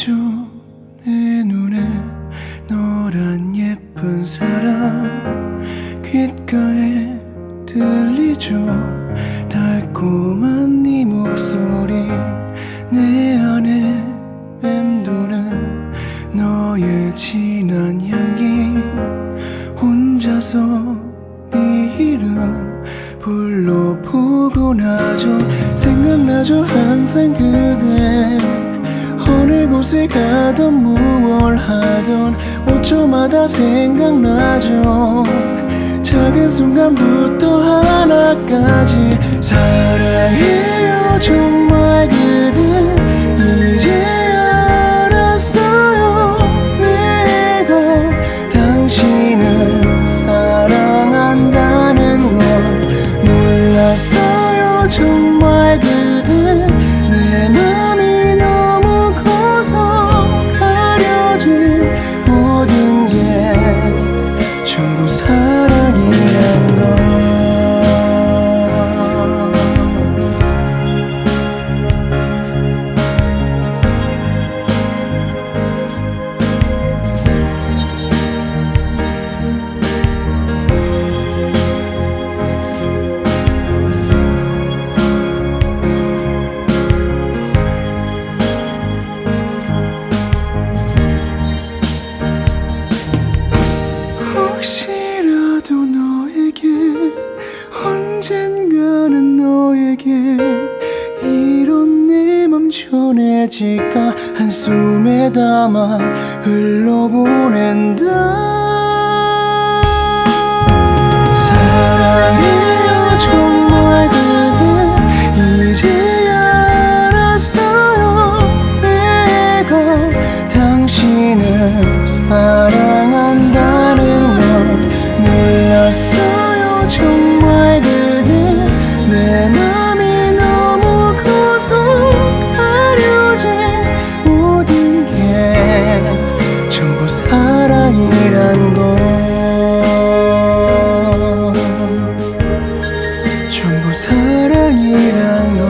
들리죠 내 눈에 너란 예쁜 사람 귓가에 들리죠. 달콤한 네 목소리 내 안에 맴도는 너의 진한 향기. 혼자서 네 이름 불러보고 나죠. 생각나죠? 항상 그대 어느 곳에 가던 무얼 하던 어쩌마다 생각나죠. 작은 순간부터 하나까지 사랑해요 정말 그대. 이제 알았어요 내가 당신을 사랑한다는 걸. 몰랐어요 정말 시원해질까? 한숨에 담아 흘러보낸다. 사랑해요 정말 그대 이제 알았어요. 내가 당신을 사랑한다는 걸 몰랐어요 정말. 사랑이란 건